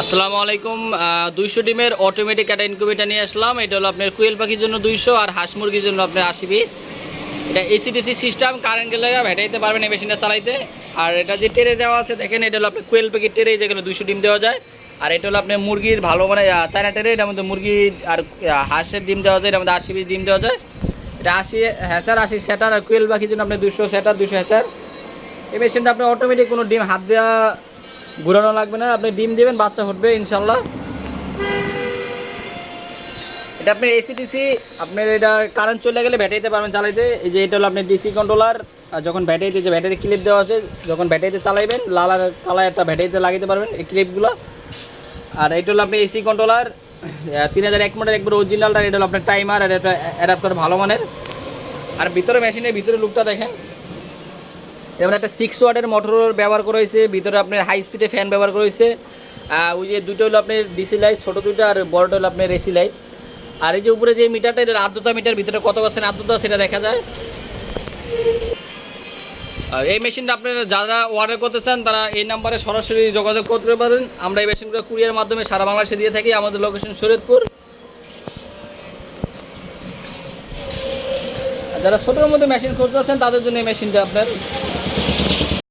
আসসালামু আলাইকুম দুইশো ডিমের অটোমেটিক একটা ইনকিউবেটার নিয়ে আসলাম। এটা হলো আপনার কুয়েল পাখির জন্য দুইশো আর হাঁস মুরগির জন্য আপনার আশি পিস এটা এসিডিসি সিস্টেম কারেন্ট গেলে ভেটাইতে পারবেন এই মেশিনটা চালাইতে। আর এটা যে টেরে দেওয়া আছে, দেখেন, এটা হলো আপনার কুয়েল পাখির টেরে যেখানে দুইশো ডিম দেওয়া যায়। আর এটা হলো আপনার মুরগির ভালো মানে চায়না টেরে, এটার মধ্যে মুরগি আর হাঁসের ডিম দেওয়া যায়, এটার মধ্যে আশি পিস ডিম দেওয়া যায়। এটা আশি হ্যাচার আশি সেটার আর কুয়েল পাখির জন্য আপনার দুশো সেটার দুশো হ্যাচার এই মেশিনটা আপনার অটোমেটিক কোনো ডিম হাত দেওয়া ঘুরানো লাগবে না, আপনি ডিম দেবেন, বাচ্চা ফুটবে ইনশাল্লাহ এটা আপনার এসিডিসি আপনার এটা কারেন্ট চলে গেলে ব্যাটারিতে পারবেন চালাইতে। এই যে এটা হলো আপনার ডিসি কন্ট্রোলার আর যখন ব্যাটারিতে যে ব্যাটারি ক্লিপ দেওয়া আছে, যখন ব্যাটারিতে চালাইবেন, লাল আর কালা একটা ব্যাটারিতে লাগাইতে পারবেন এই ক্লিপগুলো আর এটা হলো আপনার এসি কন্ট্রোলার তিন হাজার এক মোটের একবার অরিজিনালটা এটা হলো আপনার টাইমার আর এটা অ্যাডাপ্টার ভালো মানের। আর ভিতরে মেশিনের ভিতরে লুকটা দেখেন। যেমন একটা সিক্স ওয়াটের মোটর ব্যবহার করা হয়েছে, ভিতরে আপনার হাই স্পিডে ফ্যান ব্যবহার করা হয়েছে। ওই যে দুটো হলো আপনার ডিসি লাইট ছোটো দুটো আর বড়টা হলো আপনার এসি লাইট আর এই যে উপরে যে মিটারটা, এটার আর্দ্রতা মিটার, ভিতরে কত পার্সেন্ট আর্দ্রতা সেটা দেখা যায়। আর এই মেশিনটা আপনারা যারা অর্ডার করতে চান, তারা এই নাম্বারে সরাসরি যোগাযোগ করতে পারেন। আমরা এই মেশিনগুলো কুরিয়ার মাধ্যমে সারা বাংলাদেশে দিয়ে থাকি, আমাদের লোকেশন শরীয়তপুর যারা ছোটোর মধ্যে মেশিন খুঁজতে আছেন, তাদের জন্য এই মেশিনটা আপনার।